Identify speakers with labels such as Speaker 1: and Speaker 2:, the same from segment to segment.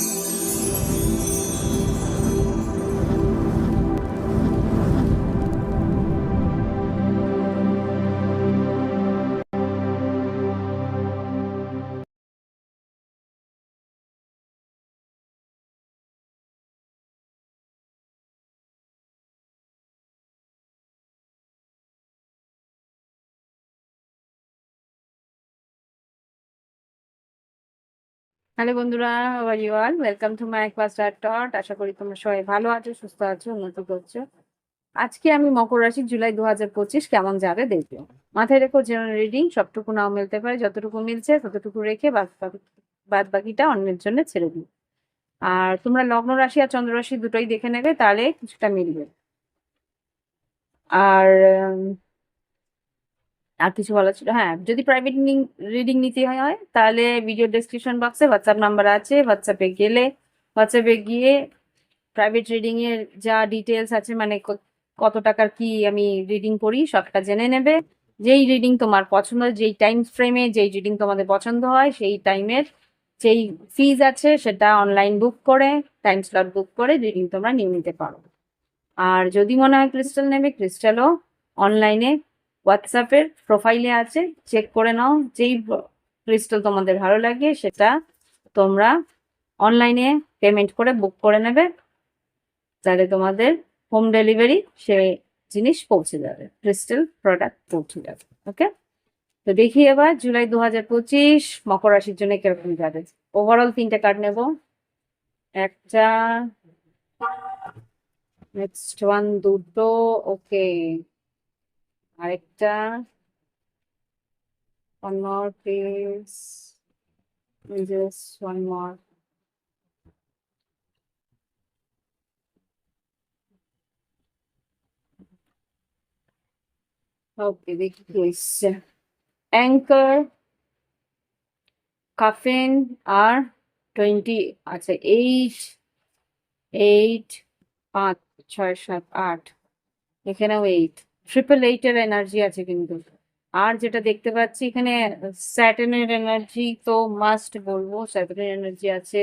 Speaker 1: Thank you. Hello বন্ধুরা আবার you all welcome to my class টট আশা করি তোমরা সবাই ভালো আছো, সুস্থ আছো, উন্নতি করছ। আজকে আমি মকর রাশি জুলাই দু হাজার পঁচিশ কেমন যাবে দেখব। মাথায় রেখো জেনারেল রিডিং সবটুকু নাও মিলতে পারে, যতটুকু মিলছে ততটুকু রেখে বাদ বাকি, বাদ বাকিটা অন্যের জন্য ছেড়ে দিই আর তোমরা লগ্ন রাশি আর চন্দ্র রাশি দুটোই দেখে নেবে, তাহলে কিছুটা মিলবে। আর আর কিছু বলা ছিল? হ্যাঁ যদি প্রাইভেট রিডিং নিতে হয় তাহলে ভিডিও ডেসক্রিপশন বক্সে হোয়াটসঅ্যাপ নাম্বার আছে। হোয়াটসঅ্যাপে গেলে হোয়াটসঅ্যাপে গিয়ে প্রাইভেট রিডিং এর যা ডিটেলস আছে মানে কত টাকার কি আমি রিডিং করি সবটা জেনে নেবে। যেই রিডিং তোমার পছন্দ, যেই টাইম ফ্রেমে যেই রিডিং তোমাদের পছন্দ হয়, সেই টাইমের যেই ফিজ আছে, সেটা অনলাইন বুক করে টাইম স্লট বুক করে রিডিং তোমরা নিয়ে নিতে পারো। আর যদি মনে হয় ক্রিস্টাল নেবে ক্রিস্টালও অনলাইনে হোয়াটসঅ্যাপের প্রোফাইলে আছে চেক করে নাও, যেই ক্রিস্টাল তোমাদের ভালো লাগে সেটা তোমরা অনলাইনে পেমেন্ট করে বুক করে নেবে, তাহলে তোমাদের হোম ডেলিভারি সে জিনিস পৌঁছে যাবে ক্রিস্টাল প্রোডাক্ট পৌঁছে যাবে ওকে তো দেখি এবার জুলাই দু হাজার পঁচিশ, মকর রাশির জন্য কীরকম যাবে? ওভারঅল তিনটে কার্ড নেব, একটা নেক্সট ওয়ান দুটো ওকে আরেকটা one more, please. Just one more. Okay দেখি কি এসছে অ্যাঙ্কার কাফিন আর টোয়েন্টি আচ্ছা এইট এইট পাঁচ ছয় সাত আট এখানেও এইট ট্রিপল এইটের এনার্জি আছে কিন্তু। আর যেটা দেখতে পাচ্ছি এখানে স্যাটার্নের এনার্জি তো মাস্ট বলব স্যাটার্নের এনার্জি আছে।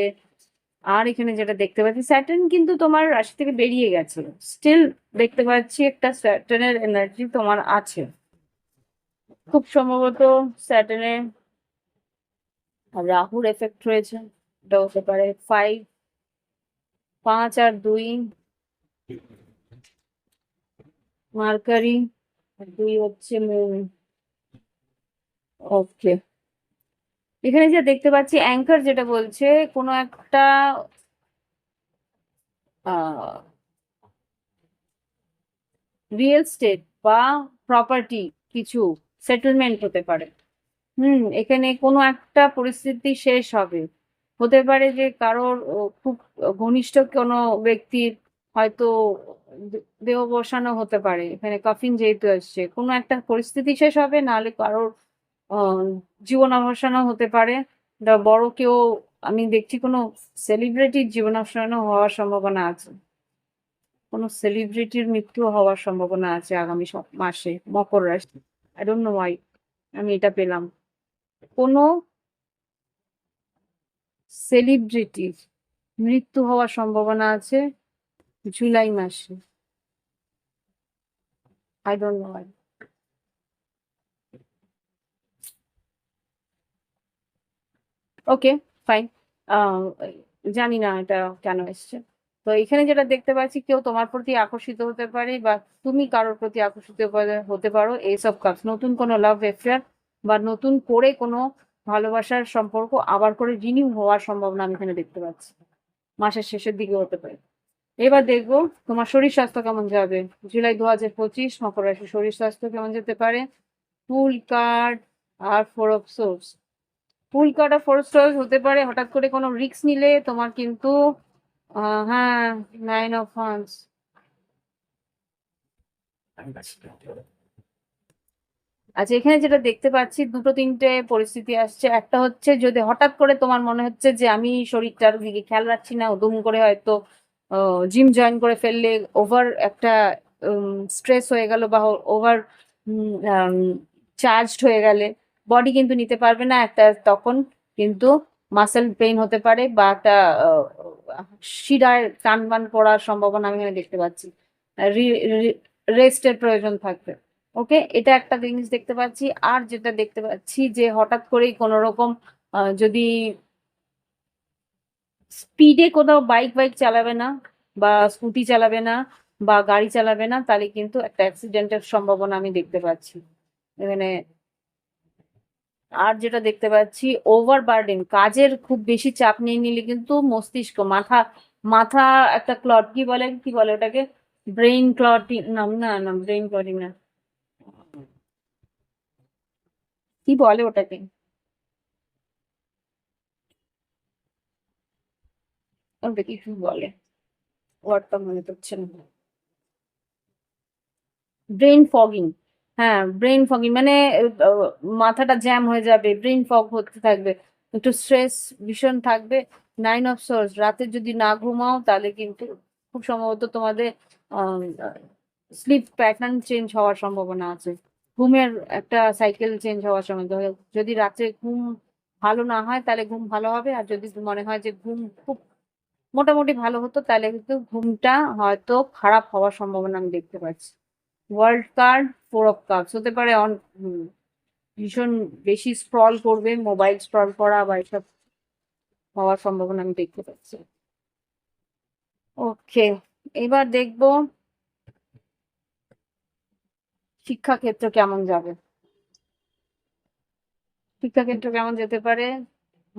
Speaker 1: আর এখানে যেটা দেখতে পাচ্ছি স্যাটার্ন কিন্তু তোমার রাশি থেকে বেরিয়ে গেছে। স্টিল দেখতে পাচ্ছি একটা স্যাটার্নের এনার্জি তোমার আছে। খুব সম্ভবত স্যাটার্নে রাহুর এফেক্ট রয়েছে। এটা হতে পারে ফাইভ পাঁচ আর দুই মার্কারি, দুই হচ্ছে ওকে এখানে যে দেখতে পাচ্ছি অ্যাঙ্কার যেটা বলছে, কোনো একটা রিয়েল স্টেট বা প্রপার্টি কিছু সেটেলমেন্ট হতে পারে। হুম, এখানে কোনো একটা পরিস্থিতি শেষ হবে। হতে পারে যে কারোর খুব ঘনিষ্ঠ কোনো ব্যক্তির হয়তো দেহ বসানো হতে পারে, এখানে কফিন যেহেতু আসছে, কোনো একটা পরিস্থিতি শেষ হবে, নাহলে কারোর জীবন অবসানও হতে পারে। বড় কেউ, আমি দেখছি কোনো সেলিব্রিটির জীবন অবসানও হওয়ার সম্ভাবনা আছে। কোনো সেলিব্রিটির মৃত্যু হওয়ার সম্ভাবনা আছে আগামী মাসে, মকর রাশি আই ডোন্ট নো ওয়াই আমি এটা পেলাম। কোনো সেলিব্রিটির মৃত্যু হওয়ার সম্ভাবনা আছে জুলাই মাসে। I don't know okay fine জানি না এটা কেন এসছে। তো এখানে যেটা দেখতে পাচ্ছি, কেউ তোমার প্রতি আকর্ষিত হতে পারে বা তুমি কারোর প্রতি আকর্ষিত হতে পারো এইসব কাজ নতুন কোনো লাভ অ্যাফেয়ার বা নতুন করে কোনো ভালোবাসার সম্পর্ক আবার করে রিনিউ হওয়ার সম্ভাবনা আমি এখানে দেখতে পাচ্ছি। মাসের শেষের দিকে হতে পারে। এবার দেখব তোমার শরীর স্বাস্থ্য কেমন যাবে। জুলাই দু হাজার পঁচিশ মকর রাশি শরীর স্বাস্থ্য কেমন যেতে পারে? ফুল card R four of swords. Full card R four swords হতে পারে হঠাৎ করে কোনো রিক্স নিলে তোমার কিন্তু হ্যাঁ নাইন অফ ওয়ান্স। আচ্ছা এখানে যেটা দেখতে পাচ্ছি দুটো তিনটে পরিস্থিতি আসছে। একটা হচ্ছে যদি হঠাৎ করে তোমার মনে হচ্ছে যে আমি শরীরটার দিকে খেয়াল রাখছি না দুম করে হয়তো জিম জয়েন করে ফেললে ওভার একটা স্ট্রেস হয়ে গেল বা ওভার চার্জড হয়ে গেলে বডি কিন্তু নিতে পারবে না। একটা তখন কিন্তু মাসেল পেইন হতে পারে বা একটা শিরায় টান বান পড়ার সম্ভাবনা আমি এখানে দেখতে পাচ্ছি। রেস্টের প্রয়োজন থাকবে। ওকে এটা একটা জিনিস দেখতে পাচ্ছি। আর যেটা দেখতে পাচ্ছি যে হঠাৎ করেই কোনো রকম যদি স্পিডে কোথাও বাইক বাইক চালাবে না বা স্কুটি চালাবে না বা গাড়ি চালাবে না, তাহলে কিন্তু একটা অ্যাক্সিডেন্টের সম্ভাবনা আমি দেখতে পাচ্ছি। এখানে আর যেটা দেখতে পাচ্ছি ওভার বার্ডেন কাজের খুব বেশি চাপ নিয়ে নিলে কিন্তু মস্তিষ্ক, মাথা মাথা একটা ক্লট কি বলে কি বলে ওটাকে? ব্রেইন ক্লটিং না না না ব্রেইন ক্লটিং না। কি বলে ওটাকে? ওটাকে কি বলে। ওয়ার্ডটা মনে পড়ছে না। ব্রেন ফগিং হ্যাঁ ব্রেন ফগিং মানে মাথাটা জ্যাম হয়ে যাবে ব্রেন ফগ হতে থাকবে। একটু স্ট্রেস ভীষণ থাকবে। নাইন অফ সোর্স রাতে যদি না ঘুমাও, তাহলে কিন্তু খুব সম্ভবত তোমাদের স্লিপ প্যাটার্ন চেঞ্জ হওয়ার সম্ভাবনা আছে। ঘুমের একটা সাইকেল চেঞ্জ হওয়ার সময় যদি রাতে ঘুম ভালো না হয়, তাহলে ঘুম ভালো হবে। আর যদি মনে হয় যে ঘুম খুব মোটামুটি ভালো হতো, তাহলে কিন্তু ঘুমটা হয়তো খারাপ হওয়ার সম্ভাবনা আমি দেখতে পাচ্ছি। World card four of cups হতে পারে অন ভীষণ বেশি স্ক্রল করবে মোবাইল স্ক্রল করা বা এসব হওয়ার সম্ভাবনা আমি দেখতে পাচ্ছি। ওকে এবার দেখব শিক্ষাক্ষেত্র কেমন যাবে। শিক্ষাক্ষেত্র কেমন যেতে পারে?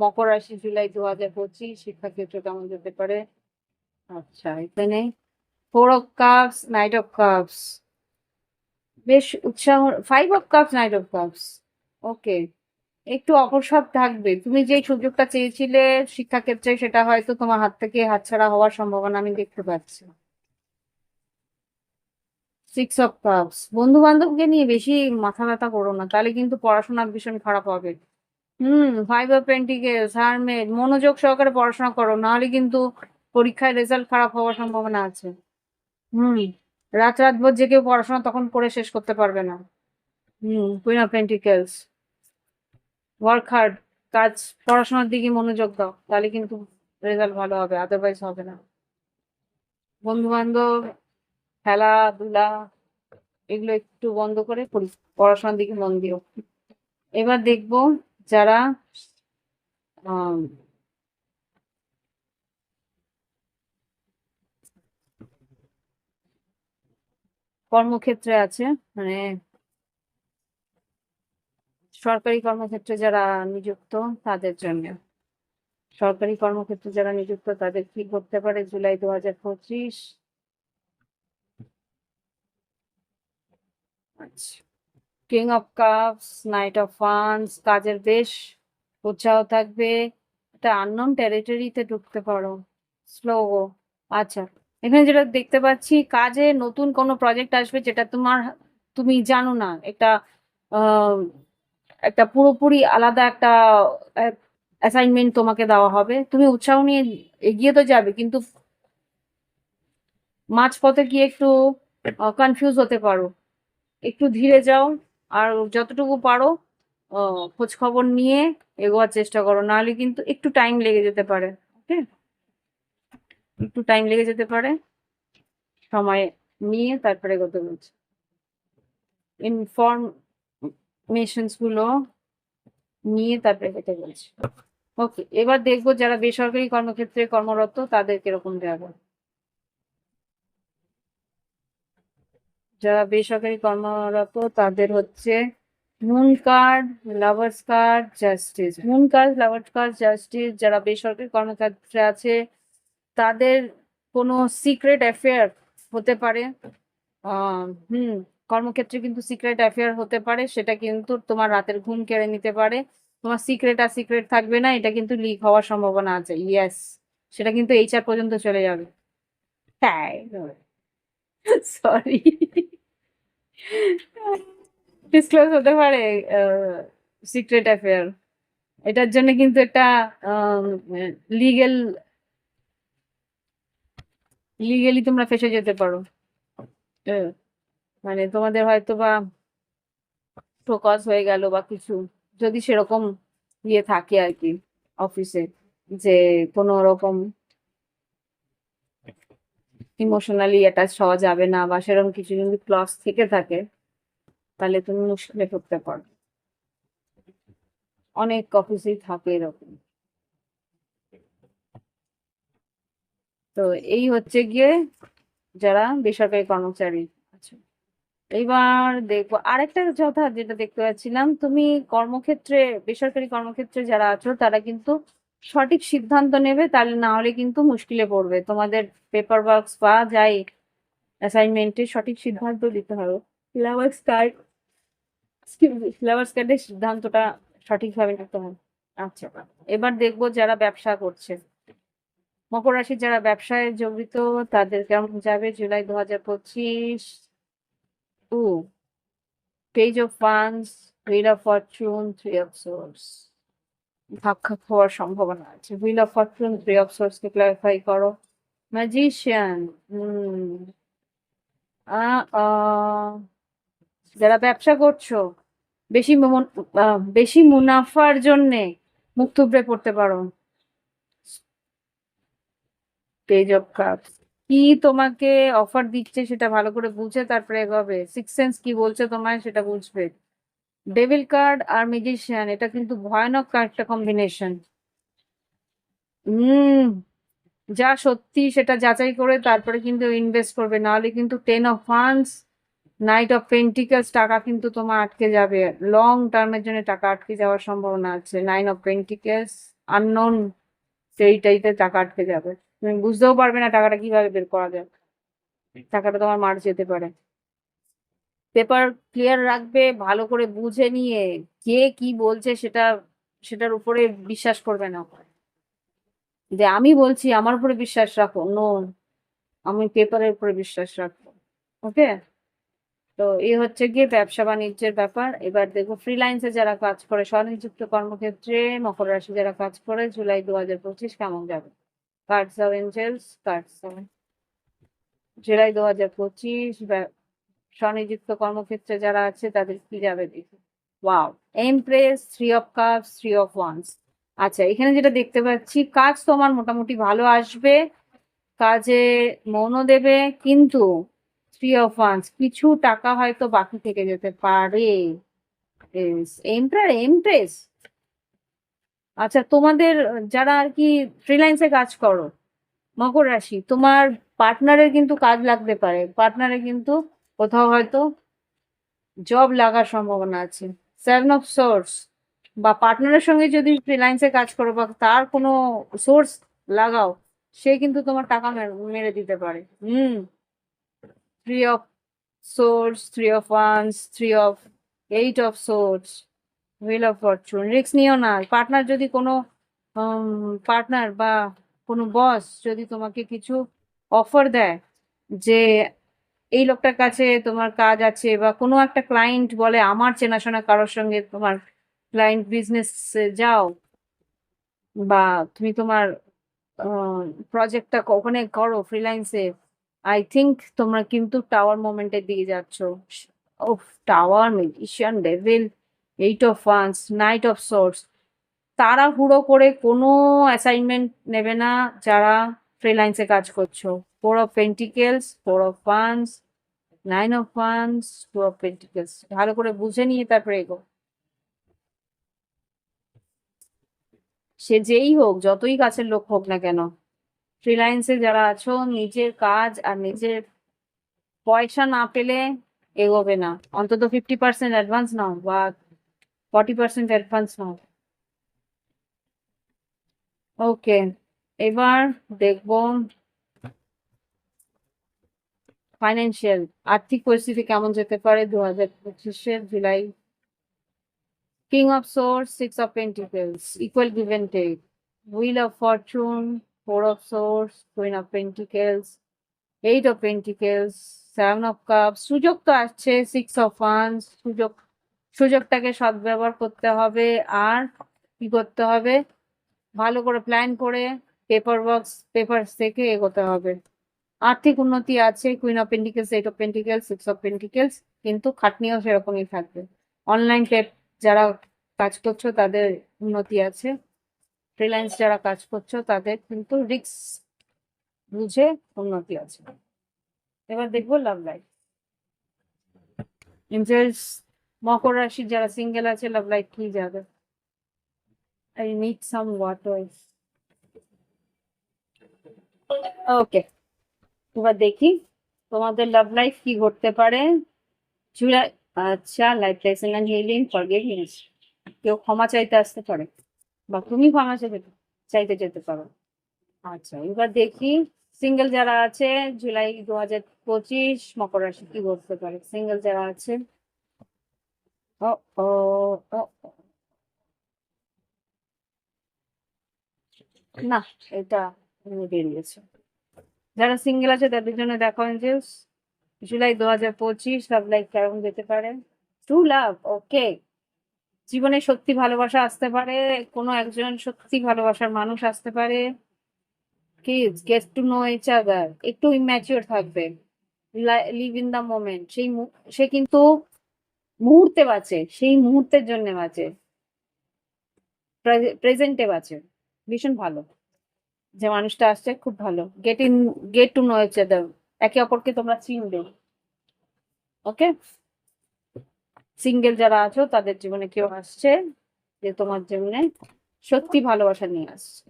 Speaker 1: মকর রাশি, জুলাই দু হাজার পঁচিশ, শিক্ষাক্ষেত্র কেমন যেতে পারে? আচ্ছা এখানে four of cups knight of cups বেশ উৎসাহ five of cups knight of cups okay একটু অপসর থাকবে। তুমি যে সুযোগটা চেয়েছিলে শিক্ষাক্ষেত্রে, সেটা হয়তো তোমার হাত থেকে হাতছাড়া হওয়ার সম্ভাবনা আমি দেখতে পাচ্ছি। সিক্স অফ কাপস বন্ধু বান্ধবকে নিয়ে বেশি মাথা ব্যথা করো না, তাহলে কিন্তু পড়াশোনা ভীষণ খারাপ হবে। Hmm five of pentacles hermit মনোযোগ সহকারে পড়াশোনা করো, নাহলে কিন্তু পরীক্ষায় রেজাল্ট খারাপ হওয়ার সম্ভাবনা আছে। হুম, রাত রাত ভোর কেউ পড়াশোনা তখন পড়ে শেষ করতে পারবে না। হুম queen of pentacles work hard কাজ, পড়াশোনার দিকে মনোযোগ দাও, তাহলে কিন্তু রেজাল্ট ভালো হবে আদারওয়াইজ হবে না। বন্ধু বান্ধব খেলাধুলা, এগুলো একটু বন্ধ করে পড়ি- পড়াশোনার দিকে মন দিও। এবার দেখব যারা কর্মক্ষেত্রে আছে মানে সরকারি কর্মক্ষেত্রে যারা নিযুক্ত, তাদের জন্য। সরকারি কর্মক্ষেত্রে যারা নিযুক্ত, তাদের কি করতে পারে? জুলাই দু হাজার পঁচিশ। আচ্ছা। King of cups knight of funds কাজের বেশ উৎসাহ থাকবে। একটা আননোন টেরিটরিতে ঢুকতে পারো। স্লো আচ্ছা এখানে যেটা দেখতে পাচ্ছি, কাজে নতুন কোনো প্রজেক্ট আসবে যেটা তোমার, তুমি জানো না। একটা একটা পুরোপুরি আলাদা একটা অ্যাসাইনমেন্ট তোমাকে দেওয়া হবে। তুমি উৎসাহ নিয়ে এগিয়ে তো যাবে, কিন্তু মাঝপথে গিয়ে একটু কনফিউজ হতে পারো। একটু ধীরে যাও। আর যতটুকু পারো খোঁজ খবর নিয়ে এগোয়ার চেষ্টা করো। নাহলে কিন্তু একটু টাইম লেগে যেতে পারে, ওকে? একটু টাইম লেগে যেতে পারে। সময় নিয়ে তারপরে এগোতে বলছে। ইনফরমেশনসগুলো নিয়ে তারপরে এগোতে বলছে। ওকে, এবার দেখব যারা বেসরকারি কর্মক্ষেত্রে কর্মরত, তাদের কীরকম দেওয়া যারা বেসরকারি কর্মরত, তাদের হচ্ছে moon card, lovers card, justice. Moon card, lovers card, justice যারা বেসরকারি কর্মক্ষেত্রে আছে, তাদের কোনো সিক্রেট অ্যাফেয়ার হতে পারে। হুম, কর্মক্ষেত্রে কিন্তু সিক্রেট অ্যাফেয়ার হতে পারে, সেটা কিন্তু তোমার রাতের ঘুম কেড়ে নিতে পারে। তোমার সিক্রেট আর সিক্রেট থাকবে না, এটা কিন্তু লিক হওয়ার সম্ভাবনা আছে, ইয়েস, সেটা কিন্তু এইচআর পর্যন্ত চলে যাবে। তাই সরি ডিসক্লোজ হতে পারে সিক্রেট অ্যাফেয়ার এটার জন্য কিন্তু একটা লিগেল লিগেলি তোমরা ফেসে যেতে পারো। মানে তোমাদের হয়তো বা প্রকাশ হয়ে গেল বা কিছু, যদি সেরকম ইয়ে থাকে আর কি অফিসে যে কোনো রকম ইমোশনালি অ্যাটাচ হওয়া যাবে না বা সেরকম কিছু যদি ক্লস থেকে থাকে, তাহলে তুমি মুশকিলে পড়তে পারো। অনেক অফিসেই থাকে এরকম। তো এই হচ্ছে গিয়ে যারা বেসরকারি কর্মচারী আচ্ছা এইবার দেখব, আরেকটা কথা যেটা দেখতে পাচ্ছিলাম, তুমি কর্মক্ষেত্রে, বেসরকারি কর্মক্ষেত্রে যারা আছো, তারা কিন্তু সঠিক সিদ্ধান্ত নেবে, তাহলে না হলে কিন্তু মুশকিলে পড়বে। তোমাদের পেপার ওয়ার্কস বা যাই অ্যাসাইনমেন্টে সঠিক সিদ্ধান্ত দিতে হবে। সিলেবাস কার্ড সিলেবাস কার্ডের সিদ্ধান্তটা সঠিকভাবে নিতে হবে। আচ্ছা এবার দেখব যারা ব্যবসা করছে। মকর রাশির যারা ব্যবসায় জড়িত, তাদের কেমন যাবে? জুলাই দু হাজার পঁচিশ, ও page of wands wheel of fortune three of swords ধাক্কা খাওয়ার সম্ভাবনা আছে। Wheel of fortune three of swords K clarify করো। ম্যাজিশিয়ান যারা ব্যবসা করছ, বেশি বেশি মুনাফার জন্যে মুখ থুবড়ে পড়তে পারো। পেজ অফ কি তোমাকে অফার দিচ্ছে সেটা ভালো করে বুঝে তারপরে এগোবে। সিক্স সেন্স কি বলছে তোমায় সেটা বুঝবে। ডেভিল কার্ড আর ম্যাজিশিয়ান এটা কিন্তু ভয়ানক একটা কম্বিনেশন হুম যা সত্যি সেটা যাচাই করে তারপরে কিন্তু ইনভেস্ট করবে, নাহলে কিন্তু ten of wands knight of pentacles টাকা কিন্তু তোমার আটকে যাবে। লং টার্মের জন্য টাকা আটকে যাওয়ার সম্ভাবনা আছে। নাইন অফ পেন্টিকালস আননোন সেইটাইতে টাকা আটকে যাবে। তুমি বুঝতেও পারবে না টাকাটা কীভাবে বের করা যায়। টাকাটা তোমার মার যেতে পারে। পেপার ক্লিয়ার রাখবে, ভালো করে বুঝে নিয়ে কে কি বলছে সেটা, সেটার উপরে বিশ্বাস করবে না। যে আমি বলছি, আমার উপরে বিশ্বাস রাখো, নো, আমি পেপারের উপরে বিশ্বাস রাখব, ওকে? তো এই হচ্ছে গিয়ে ব্যবসা বাণিজ্যের ব্যাপার। এবার দেখো ফ্রিল্যান্সে যারা কাজ করে, স্বনিযুক্ত কর্মক্ষেত্রে মকর রাশি যারা কাজ করে, জুলাই দু হাজার পঁচিশ কেমন যাবে? Cards of angels cards July দু হাজার পঁচিশ স্বনিযুক্ত কর্মক্ষেত্রে যারা আছে, তাদের কি যাবে দেখি। Wow empress three of cups three of wands আচ্ছা এখানে যেটা দেখতে পাচ্ছি, কাজ তোমার মোটামুটি ভালো আসবে, কাজে মনও দেবে, কিন্তু থ্রি অফ ওয়ান্স কিছু টাকা হয়তো বাকি থেকে যেতে পারে। এমপ্রেস এমপ্রেস আচ্ছা তোমাদের যারা আর কি ফ্রিল্যান্সে কাজ করো, মকর রাশি, তোমার পার্টনারের কিন্তু কাজ লাগতে পারে। পার্টনারের কিন্তু কোথাও হয়তো জব লাগার সম্ভাবনা আছে। সেভেন অফ সোর্স বা পার্টনারের সঙ্গে যদি ফ্রিল্যান্সে কাজ করো বা তার কোনো সোর্স লাগাও, সে কিন্তু তোমার টাকা মেরে- দিতে পারে। হুম। Three of swords three of wands three of eight of swords wheel of fortune risk নিও না। পার্টনার যদি কোনো পার্টনার বা কোনো বস যদি তোমাকে কিছু অফার দেয় যে এই লোকটার কাছে তোমার কাজ আছে বা কোনো একটা ক্লায়েন্ট বলে আমার চেনাশোনা কারোর সঙ্গে তোমার ক্লায়েন্ট বিজনেস যাও বা তুমি তোমার প্রজেক্টটা ওখানে করো ফ্রিল্যান্সে আই থিঙ্ক তোমরা কিন্তু টাওয়ার মোমেন্টের দিকে যাচ্ছ। ও tower magician devil eight of funds knight of swords তাড়াহুড়ো করে কোনো অ্যাসাইনমেন্ট নেবে না যারা ফ্রিল্যান্সে কাজ করছ। Four of pentacles four of funds nine of funds two of pentacles ভালো করে বুঝে নিয়ে তারপরে এগো। সে যেই হোক, যতই কাছের লোক হোক না কেন ফ্রিল্যান্সে যারা আছো, নিজের কাজ আর নিজের পয়সা না পেলে এগোবে না। অন্তত ফিফটি পার্সেন্ট অ্যাডভান্স নাও বা ফর্টি পার্সেন্ট অ্যাডভান্স নাও। ওকে এবার দেখব ফাইন্যান্সিয়াল আর্থিক পরিস্থিতি কেমন যেতে পারে দু হাজার পঁচিশের July. King of swords six of pentacles equal give and take wheel of fortune four of swords queen of pentacles eight of pentacles seven of cup সুযোগ তো আসছে সিক্স অফ ওয়ান্স সুযোগ, সুযোগটাকে সদ্ব্যবহার করতে হবে আর কি করতে হবে? ভালো করে প্ল্যান করে পেপার ওয়ার্কস পেপার থেকে এগোতে হবে। আর্থিক উন্নতি আছে queen of pentacles eight of pentacles six of pentacles কিন্তু খাটনিও সেরকমই থাকবে। অনলাইন পেপ যারা কাজ করছ, তাদের উন্নতি আছে। ফ্রিল্যান্স যারা কাজ করছ, তাদের কিন্তু রিস্ক বুঝে উন্নতি আছে। এবার দেখব লাভ লাইফ ইন্টারেস্ট মকর রাশি যারা সিঙ্গেল আছে লাভ লাইফ কি যাবে? I need some water okay এবার দেখি তোমাদের লাভ লাইফ কি ঘটতে পারে। জুলাই আচ্ছা life lesson and healing forgiveness কেউ ক্ষমা চাইতে আসতে পারে বা তুমি ক্ষমা চাইতে চাইতে যেতে পারো। আচ্ছা এবার দেখি সিঙ্গেল যারা আছে, জুলাই দু হাজার পঁচিশ, মকর রাশি কি ঘটতে পারে? সিঙ্গেল যারা আছে। ও ও ও ও। না, এটা যারা সিঙ্গেল আছে, তাদের জন্য দেখো এঞ্জেলস জুলাই দু হাজার পঁচিশ লাভ লাইফ কেমন যেতে পারে? টু লাভ ওকে জীবনে সত্যি ভালোবাসা আসতে পারে, কোনো একজন সত্যি ভালোবাসার মানুষ আসতে পারে। Kids get to know each other একটু ইম্যাচিওর থাকবে। লিভ ইন দ্য মোমেন্ট সেই সে কিন্তু মুহূর্তে বাঁচে, সেই মুহূর্তের জন্য বাঁচে। প্রেজেন্টে বাঁচে, ভীষণ ভালো। যে মানুষটা আসছে, খুব ভালো। Get in get to know each একে অপরকে তোমরা চিনবে। ওকে সিঙ্গেল যারা আছো, তাদের জীবনে কেউ আসছে যে তোমার জীবনে সত্যি ভালোবাসা নিয়ে আসছে।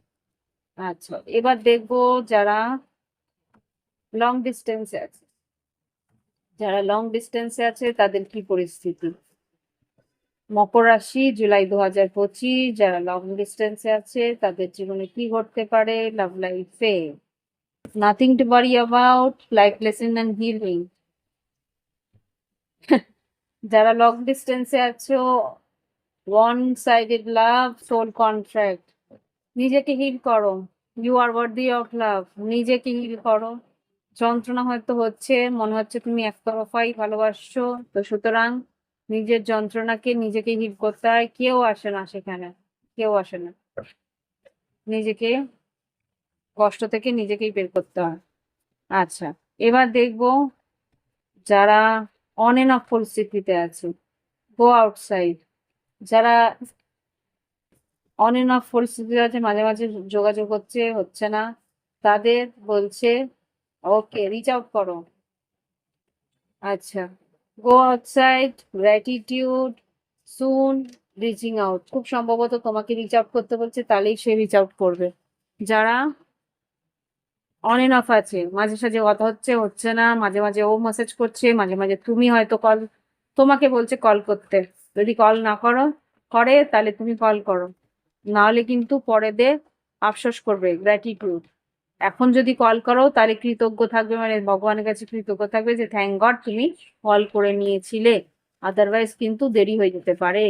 Speaker 1: আচ্ছা এবার দেখব যারা লং ডিস্টেন্সে আছে। যারা লং ডিস্টেন্সে আছে, তাদের কি পরিস্থিতি? মকর রাশি, জুলাই দু হাজার পঁচিশ, যারা লং ডিস্টেন্সে আছে, তাদের জীবনে কি ঘটতে পারে? লাভ লাইফে nothing to worry about life lesson and healing যারা লং ডিস্টেন্সে আছো one sided love soul contract নিজেকে হিল করো। You are worthy of love নিজেকে হিল করো। যন্ত্রণা হয়তো হচ্ছে, মনে হচ্ছে তুমি একতরফাই ভালোবাসছো। তো সুতরাং নিজের যন্ত্রণাকে নিজেকে হিল করতে হয়। কেউ আসে না সেখানে। কেউ আসে না। নিজেকে, কষ্ট থেকে নিজেকেই বের করতে হয়। আচ্ছা এবার দেখব যারা অন এন অফ পরিস্থিতিতে আছে গো আউটসাইড যারা অন এন অফ পরিস্থিতিতে আছে, মাঝে মাঝে যোগাযোগ হচ্ছে হচ্ছে না, তাদের বলছে ওকে রিচ আউট করো। আচ্ছা। Go outside gratitude soon reaching out খুব সম্ভবত তোমাকে রিচ আউট করতে বলছে, তাহলেই সে রিচ আউট করবে। যারা অন এন্ড অফ আছে, মাঝে সাঝে কথা হচ্ছে হচ্ছে না, মাঝে মাঝে ও মেসেজ করছে, মাঝে মাঝে তুমি হয়তো কল তোমাকে বলছে কল করতে। যদি কল না করো, করে, তাহলে তুমি কল করো। নাহলে কিন্তু পরে দে, আফসোস করবে গ্র্যাটিটিউড এখন যদি কল করো, তাহলে কৃতজ্ঞ থাকবে মানে ভগবানের কাছে কৃতজ্ঞ থাকবে যে থ্যাংক গড তুমি কল করে নিয়েছিলে। আদারওয়াইজ কিন্তু দেরি হয়ে যেতে পারে।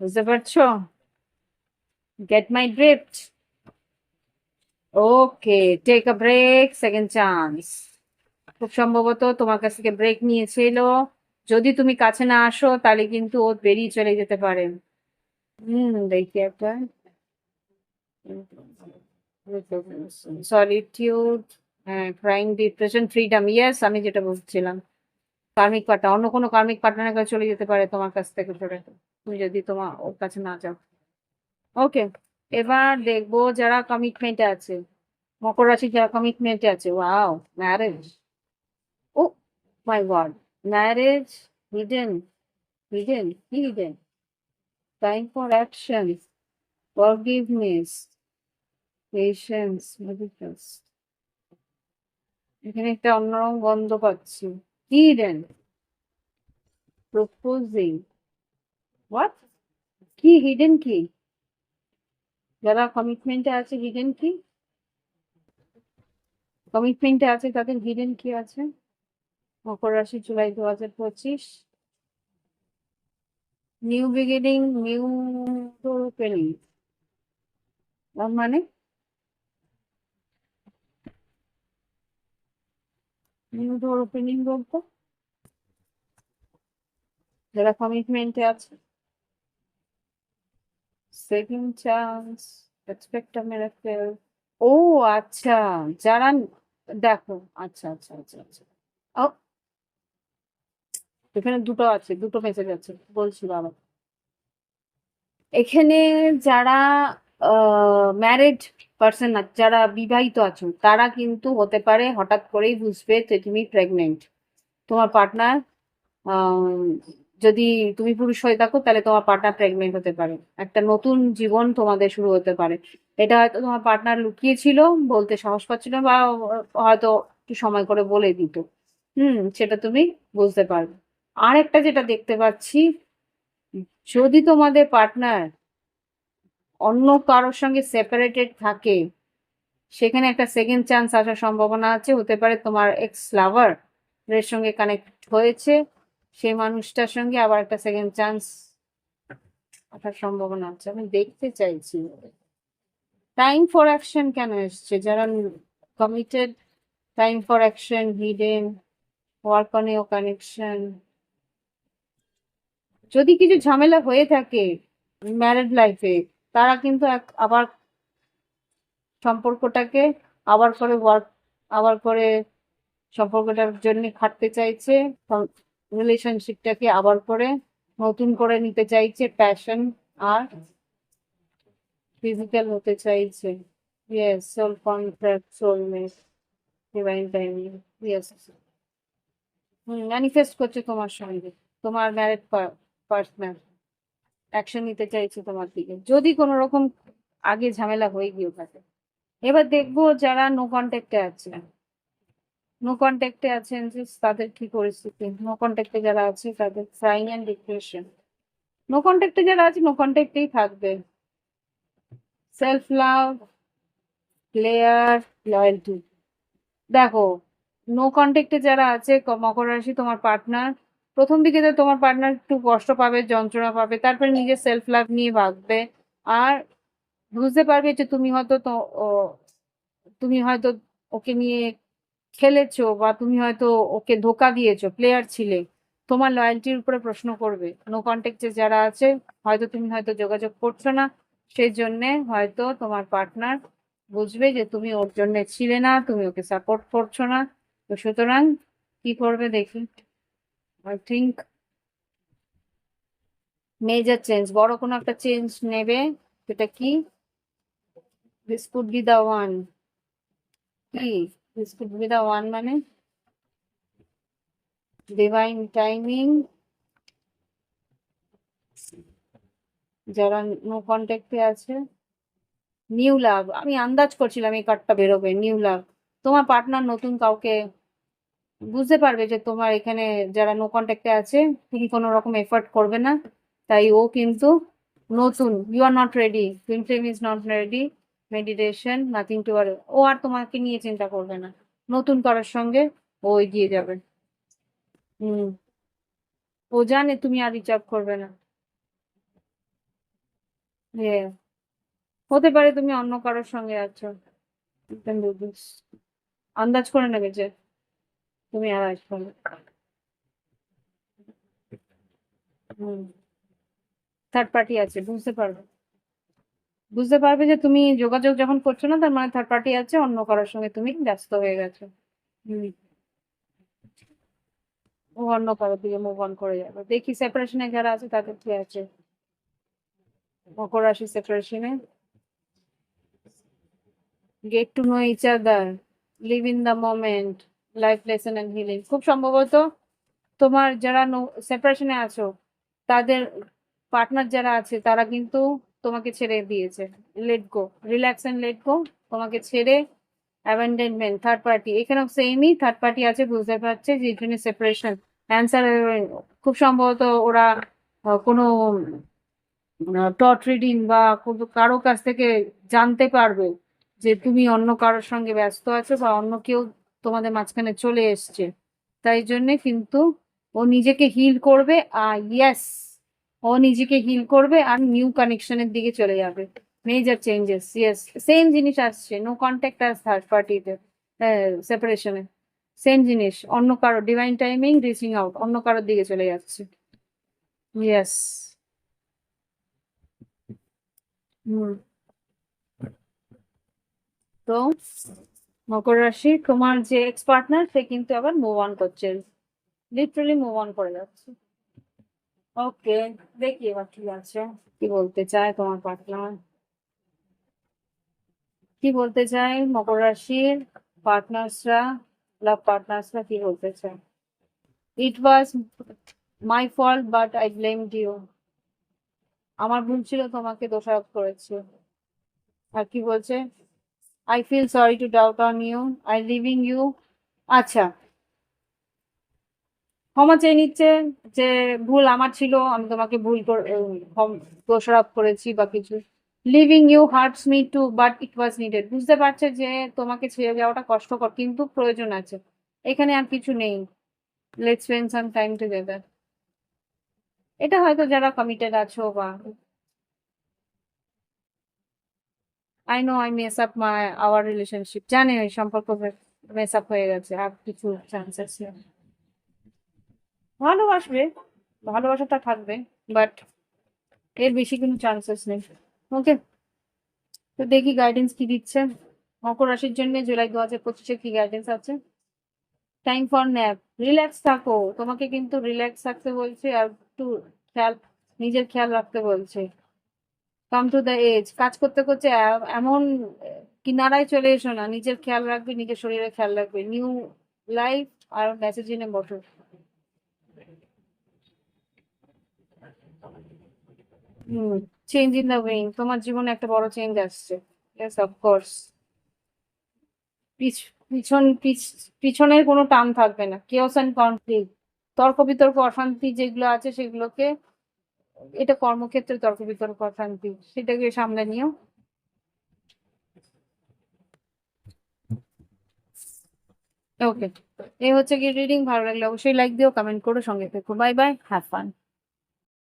Speaker 1: বুঝতে পারছ? Get my drift okay take a break second chance খুব সম্ভবত তোমার কাছ থেকে ব্রেক নিয়েছিল যদি তুমি কাছে না আসো, তাহলে কিন্তু ও বেরিয়ে চলে যেতে পারে। হুম, দেখি একটা। Solitude crime depression freedom yes আমি যেটা বলছিলাম। কার্মিক পার্টনার অন্য কোনো কার্মিক পার্টনারের কাছে চলে যেতে পারে তোমার কাছ থেকে সরে তুমি যদি তোমার ওর কাছে না যাও। ওকে এবার দেখব যারা কমিটমেন্টে আছে। মকর রাশি যারা কমিটমেন্টে আছে। Wow marriage oh my God marriage hidden hidden কি hidden time for action forgiveness patience এখানে একটা অন্যরকম গন্ধ পাচ্ছি। হিডেন প্রপোজিং হোয়াট কি হিডেন কি যারা কমিটমেন্টে আছে হিডেন কি কমিটমেন্টে আছে, তাদের হিডেন কি আছে। মকর রাশি, জুলাই দু হাজার পঁচিশ নিউ বিগিনিং নিউ ওপেনিং মানে? নিউ ডোর ওপেনিং বলতে? যারা কমিটমেন্টে আছে। Second chance expect a miracle oh আচ্ছা যারা দেখো আচ্ছা আচ্ছা আচ্ছা আচ্ছা। ও, এখানে দুটো আছে, দুটো মেসেজ আছে বলছি বাবা এখানে যারা ম্যারিড পার্সন যারা বিবাহিত আছো, তারা কিন্তু হতে পারে হঠাৎ করেই বুঝবে যে তুমি প্রেগনেন্ট তোমার পার্টনার যদি তুমি পুরুষ হয়ে থাকো, তাহলে তোমার পার্টনার প্রেগনেন্ট হতে পারে। একটা নতুন জীবন তোমাদের শুরু হতে পারে। এটা হয়তো তোমার পার্টনার লুকিয়েছিল, বলতে সাহস পাচ্ছিল বা হয়তো একটু সময় করে বলে দিত। হুম, সেটা তুমি বুঝতে পারবে। আর একটা যেটা দেখতে পাচ্ছি, যদি তোমাদের পার্টনার অন্য কারোর সঙ্গে সেপারেটেড থাকে, সেখানে একটা সেকেন্ড চান্স আসার সম্ভাবনা আছে। হতে পারে তোমার এক্স লাভার এর সঙ্গে কানেক্ট হয়েছে, সেই মানুষটার সঙ্গে আবার একটা সেকেন্ড চান্স আসার সম্ভাবনা আছে। আমি দেখতে চাইছি। টাইম ফর অ্যাকশন কেন এসছে? যারা committed time for action hidden work on your connection যদি কিছু ঝামেলা হয়ে থাকে ম্যারেড লাইফে তারা কিন্তু এক- আবার সম্পর্কটাকে আবার করে ওয়ার্ক আবার করে সম্পর্কটার জন্য খাটতে চাইছে রিলেশনশিপটাকে আবার করে নতুন করে নিতে চাইছে প্যাশন আর ফিজিক্যাল হতে চাইছে। Yes soul contract soulmate divine timing yes hmm manifest করছে তোমার সঙ্গে, তোমার ম্যারেড পার্টনার অ্যাকশন নিতে চাইছে তোমার দিকে। যদি কোনো রকম আগে ঝামেলা হয়ে গিয়েও থাকে। এবার দেখব যারা নো কন্ট্যাক্টে আছে। নো কন্ট্যাক্টে আছেন যে তাদের কি পরিস্থিতি? নো কন্ট্যাক্টে যারা আছে তাদের ফ্রাইং অ্যান্ড ডিপ্রেশন নো কন্ট্যাক্টে যারা আছে নো কন্ট্যাক্টেই থাকবে। সেলফ লাভ প্লেয়ার লয়্যালটি দেখো নো কন্ট্যাক্টে যারা আছে মকর রাশি তোমার পার্টনার প্রথম দিকে তো তোমার পার্টনার একটু কষ্ট পাবে, যন্ত্রণা পাবে, তারপরে নিজের সেলফ লাভ নিয়ে ভাববে। আর বুঝতে পারবে যে তুমি হয়তো তো তুমি হয়তো ওকে নিয়ে খেলেছো বা তুমি হয়তো ওকে ধোকা দিয়েছ প্লেয়ার ছিলে, তোমার লয়্যালটির উপরে প্রশ্ন করবে। নো কন্ট্যাক্টে যারা আছে, হয়তো তুমি হয়তো যোগাযোগ করছ না, সেই জন্যে হয়তো তোমার পার্টনার বুঝবে যে তুমি ওর জন্য ছিলে না, তুমি ওকে সাপোর্ট করছ না। তো সুতরাং কি করবে দেখি। আই থিঙ্ক মেজর চেঞ্জ বড় কোনো একটা চেঞ্জ নেবে, সেটা কি? This could be the one কি? This could be the one মানে? ডিভাইন টাইমিং যারা নো কন্ট্যাক্টে আছে নিউ লাভ আমি আন্দাজ করছিলাম এই কার্ডটা বেরোবে নিউ লাভ তোমার পার্টনার নতুন কাউকে বুঝতে পারবে যে তোমার এখানে যারা নো কন্ট্যাক্টে আছে, তুমি কোনো রকম এফোর্ট করবে না। তাই ও কিন্তু নতুন you are not ready twin flame is not ready meditation nothing to আর ও আর তোমাকে নিয়ে চিন্তা করবে না। নতুন করার সঙ্গে ও এগিয়ে যাবে। হুম। ও জানে তুমি আর রিচার্ভ করবে না। Yeah. হতে পারে তুমি অন্য কারোর সঙ্গে আছো. আন্দাজ করে নেবে যে তুমি আর আসবে হুম। থার্ড পার্টি আছে, বুঝতে পারবে। বুঝতে পারবে যে তুমি যোগাযোগ যখন করছ না, তার মানে থার্ড পার্টি আছে, অন্য কারোর সঙ্গে তুমি ব্যস্ত হয়ে গেছো। হুম। ও অন্য কারোর দিকে মুভ অন করে যাবে। দেখি সেপারেশনে যারা আছে, তাদের কি আছে? মকর রাশি সেপারেশনে get to know each other live in the moment life lesson and healing খুব সম্ভবত তোমার যারা সেপারেশনে আছো, তাদের পার্টনার যারা আছে, তারা কিন্তু তোমাকে ছেড়ে দিয়েছে। Let go relax and let go তোমাকে ছেড়ে অ্যাবেন্ডেনমেন্ট থার্ড পার্টি এখানেও সেমই থার্ড পার্টি আছে, বুঝতে পারছে যে জন্য সেপারেশন অ্যান্সার খুব সম্ভবত ওরা কোনো টট রিডিং বা কারও কাছ থেকে জানতে পারবে যে তুমি অন্য কারোর সঙ্গে ব্যস্ত আছো বা অন্য কেউ তোমাদের মাঝখানে চলে এসছে। তাই জন্যে কিন্তু ও নিজেকে হিল করবে আর ইয়েস ও নিজেকে হিল করবে আর নিউ কানেকশনের দিকে চলে যাবে। মেজর চেঞ্জেস ইয়েস সেম জিনিস আসছে নো কন্ট্যাক্ট আস থার্ড পার্টিতে সেপারেশনে সেম জিনিস, অন্য কারও ডিভাইন টাইমিং রিচিং আউট অন্য কারোর দিকে চলে যাচ্ছে। Yes hmm. তো মকর রাশি তোমার যে এক্স পার্টনার সে কিন্তু আবার মুভ অন করছে। লিটারালি মুভ অন করে যাচ্ছে। ওকে দেখি এবার কি আছে। কি বলতে চায় তোমার পার্টনার কি বলতে চাই মকর রাশির পার্টনার্সরা লাভ পার্টনার্সরা কি বলতে চায়? It was my fault but I blamed you আমার ভুল ছিল, তোমাকে দোষারোপ করেছে। আর কি বলছে? I feel sorry to doubt on you I leaving you আচ্ছা। ক্ষমা চেয়ে নিচ্ছে যে ভুল আমার ছিল, আমি তোমাকে ভুল দোষারোপ করেছি বা কিছু। Leaving you hurts me too but it was needed বুঝতে পারছে যে তোমাকে ছেড়ে যাওয়াটা কষ্টকর, কিন্তু প্রয়োজন আছে। এখানে আর কিছু নেই। Let's spend some time together এটা হয়তো যারা কমিটেড আছো বা I know I mess up my our relationship জানি, ওই সম্পর্ক মেস আপ হয়ে গেছে, আর কিছু চান্সেস নেই। ভালোবাসবে, ভালোবাসাটা থাকবে বাট এর বেশি কোনো চান্সেস নেই। ওকে তো দেখি গাইডেন্স কি দিচ্ছে। মকর রাশির জন্য জুলাই দু হাজার পঁচিশে কি গাইডেন্স আছে? টাইম ফর ন্যাপ রিল্যাক্স থাকো। তোমাকে কিন্তু রিল্যাক্স থাকতে বলছে, আর একটু খেয়াল, নিজের খেয়াল রাখতে বলছে। কাম টু দ্য এজ কাজ করতে করতে এমন কিনারায় চলে এসো না। নিজের খেয়াল রাখবে, নিজের শরীরের খেয়াল রাখবে। New life R message in a change in the wing তোমার জীবনে একটা বড় চেঞ্জ আসছে। ইয়েস অফকোর্স পিছন, পিছ- পিছনের কোনো টান থাকবে না। কেওস অ্যান্ড কনফ্লিক্ট তর্ক বিতর্ক, অশান্তি যেগুলো আছে সেগুলোকে এটা কর্মক্ষেত্রে তর্ক বিতর্ক অশান্তি সেটাকে সামনে নিয়েও ওকে এই হচ্ছে কি রিডিং ভালো লাগলে অবশ্যই লাইক দিও কমেন্ট করো, সঙ্গে থেকো। Bye bye have fun